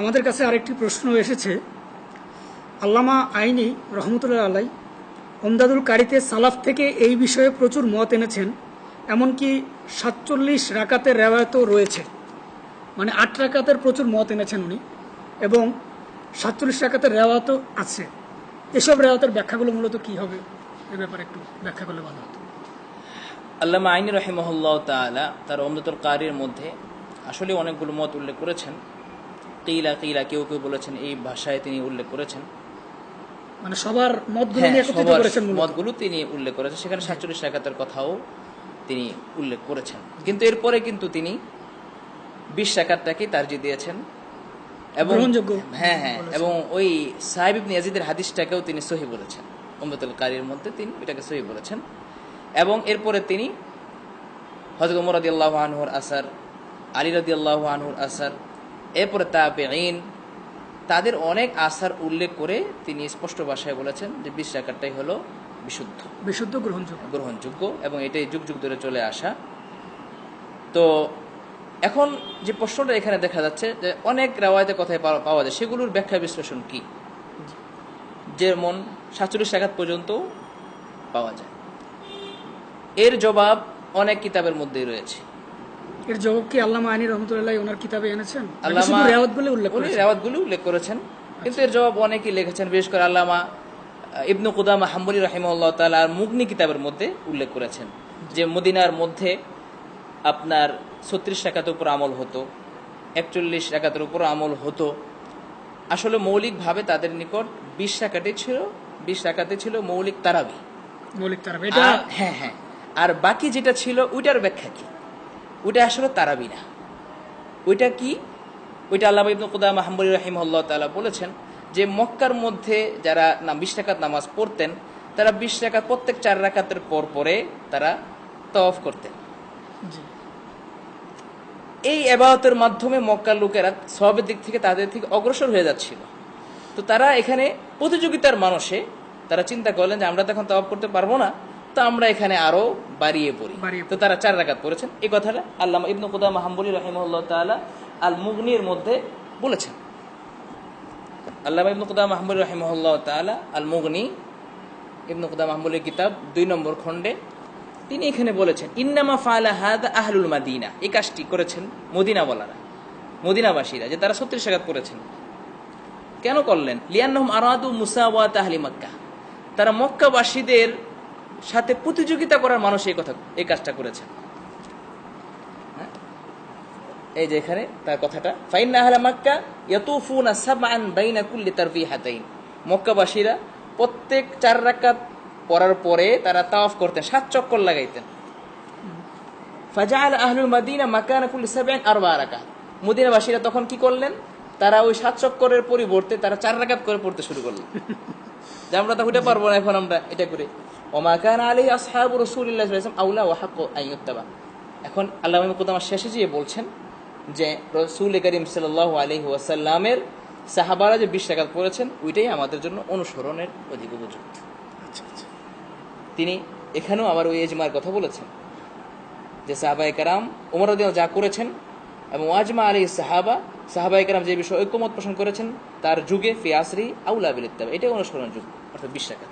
আমাদের কাছে আরেকটি প্রশ্ন এসেছে। আল্লামা আইনি রহমতুল্লাহ আলাই ওমদাদুল কারিতে সালাফ থেকে এই বিষয়ে প্রচুর মত এনেছেন, এমনকি সাতচল্লিশ রাকাতের রেওয়ায়তও রয়েছে। মানে আট রাকাতের প্রচুর মত এনেছেন উনি, এবং সাতচল্লিশ রাকাতের রেওয়ায়তও আছে। এসব রেওয়াতের ব্যাখ্যাগুলো মূলত কি হবে? এ ব্যাপারে একটু ব্যাখ্যা করলে ভালো হতো। আল্লামা আইনি রহিমহল্লাহ তালা তার অমৃতর কারির মধ্যে আসলে অনেকগুলো মত উল্লেখ করেছেন। কিলা কিলা কেউ কেউ বলেছেন এই ভাষায় তিনি উল্লেখ করেছেন। মানে সবার মতগুলো হ্যাঁ, করেছেন মতগুলো তিনি উল্লেখ করেছেন। সেখানে সাতচল্লিশ রাকাতের কথাও তিনি উল্লেখ করেছেন। কিন্তু এরপরে কিন্তু তিনি বিশ রাকাতটাকে তার্জি দিয়েছেন। এবং হ্যাঁ হ্যাঁ এবং ওই সাহেব ইবনে ইয়াজিদের হাদিসটাকেও তিনি সহি বলেছেন। উম্মতুল কারির মধ্যে তিনি এটাকে সহি বলেছেন। এবং এরপরে তিনি হজরত উমর রাদি আল্লাহ আনহুর আসার আলী রাদি আল্লাহ আনহুর আসার এরপরে তাবেঈন তাদের অনেক আসার উল্লেখ করে তিনি স্পষ্ট ভাষায় বলেছেন যে বিশ রাকাতটাই হলো বিশুদ্ধ। বিশুদ্ধ গ্রহণযোগ্য। গ্রহণযোগ্য এবং এটাই যুগ যুগ ধরে চলে আসা। তো এখন যে প্রশ্নটা এখানে দেখা যাচ্ছে যে অনেক রেওয়ায়তের কথায় পাওয়া- যায় সেগুলোর ব্যাখ্যা বিশ্লেষণ কি? যেমন সাতচল্লিশ টাকাত পর্যন্ত পাওয়া যায়। এর জবাব অনেক কিতাবের মধ্যেই রয়েছে। এর জবাব কি আল্লামা আইনি রহমতুল্লাহ ওনার কিতাবে এনেছেন? আল্লামা রেওয়াতগুলো উল্লেখ উনি রেওয়াতগুলো উল্লেখ করেছেন কিন্তু এর জবাব অনেকেই লিখেছেন বিশেষ করে আল্লামা ইবনু কুদামা হাম্বলি রহিমউল্লাহ তাআলা আর মুগনি কিতাবের মধ্যে উল্লেখ করেছেন যে মদিনার মধ্যে আপনার ছত্রিশ টাকাতের উপর আমল হতো একচল্লিশ টাকাতের উপর আমল হতো। আসলে মৌলিকভাবে তাদের নিকট বিশ টাকাতে ছিল বিশ টাকাতে ছিল মৌলিক তারাবি। মৌলিক তারা এটা হ্যাঁ হ্যাঁ। আর বাকি যেটা ছিল ওইটার ব্যাখ্যা কি? ওইটা আসলে তারাবি না। ওইটা কি? ওইটা আল্লাহ ইবনু কুদামা হাম্বলি রহিমউল্লাহ তাআলা বলেছেন যে মক্কার মধ্যে যারা না বিশ টাকাত নামাজ পড়তেন তারা বিশ টাকাত প্রত্যেক চার রাকাতের পর পরে তারা তওয়াফ করতেন। এই এবাদতের মাধ্যমে মক্কার লোকেরা সবের দিক থেকে তাদের থেকে অগ্রসর হয়ে যাচ্ছিল। তো তারা এখানে প্রতিযোগিতার মানুষে তারা চিন্তা করলেন যে আমরা তো এখন তওয়াব করতে পারব না। তো আমরা এখানে আরও বাড়িয়ে পড়ি। তো তারা চার রাকাত পড়েছেন। এই কথাটা আল্লামা ইবনু কুদামা হাম্বলি রহিমউল্লাহ তাআলা আল মুগনির মধ্যে বলেছেন। আল্লামা ইবনু কুদামা হাম্বলি রহিমউল্লাহ তাআলা আল মুগনি ইবনু কুদামা হাম্বলির কিতাব দুই নম্বর খণ্ডে তিনি এখানে বলেছেন ইন্নামা ফালা হাদ আহলুল মাদিনা। এই কাজটি করেছেন মদিনা বলারা মদিনাবাসীরা যে তারা ছত্রিশ আঘাত করেছেন কেন করলেন? লিয়ান্নহম আরাদু মুসাওয়াত আহলি মক্কা। তারা মক্কাবাসীদের সাথে প্রতিযোগিতা করার মানুষ এই কথা, এই কাজটা করেছেন হ্যাঁ? এই যে এখানে তার কথাটা, ফাইন্না আহলা মক্কা ইয়াতুফুনা সাবআন বাইনা কুল্লি তারফিহাতাইন মক্কাবাসীরা প্রত্যেক চার রাকাত পড়ার পরে তারা তাওয়াফ করতেন, সাত চক্কর লাগাইতেন। ফাজাআল আহলুল মাদিনা মাকানা কুল্লি সাবআন আরবা রাকাত। মদিনাবাসীরা তখন কি করলেন? তারা ওই সাত চক্করের পরিবর্তে তারা চার রাকাত করে পড়তে শুরু করলেন। যে আমরা তো উঠে পারব না এখন আমরা এটা করে। ওমা কান আলী আসহাবু আলাইহি ওয়াসাল্লাম আউলা ওয়া হাক্কু আন ইউত্তাবা এখন আল্লাহ মুকদ্দামা শেষে যেয়ে বলছেন যে রসুল করিম সাল্লাল্লাহু আলাইহি ওয়াসাল্লামের সাহাবারা যে বিশ টাকা পড়েছেন ওইটাই আমাদের জন্য অনুসরণের অধিক উপযুক্ত। আচ্ছা আচ্ছা। তিনি এখানেও আবার ওই এজমার কথা বলেছেন যে সাহাবাই কারাম রাদিয়াল্লাহু যা করেছেন এবং ওয়াজমা আলী সাহাবা সাহাবাই কারাম যে বিষয়ে ঐক্যমত পোষণ করেছেন তার যুগে ফি আসরি আউলা আবিলত্তাবা এটাই অনুসরণ যুগ অর্থাৎ বিশ টাকা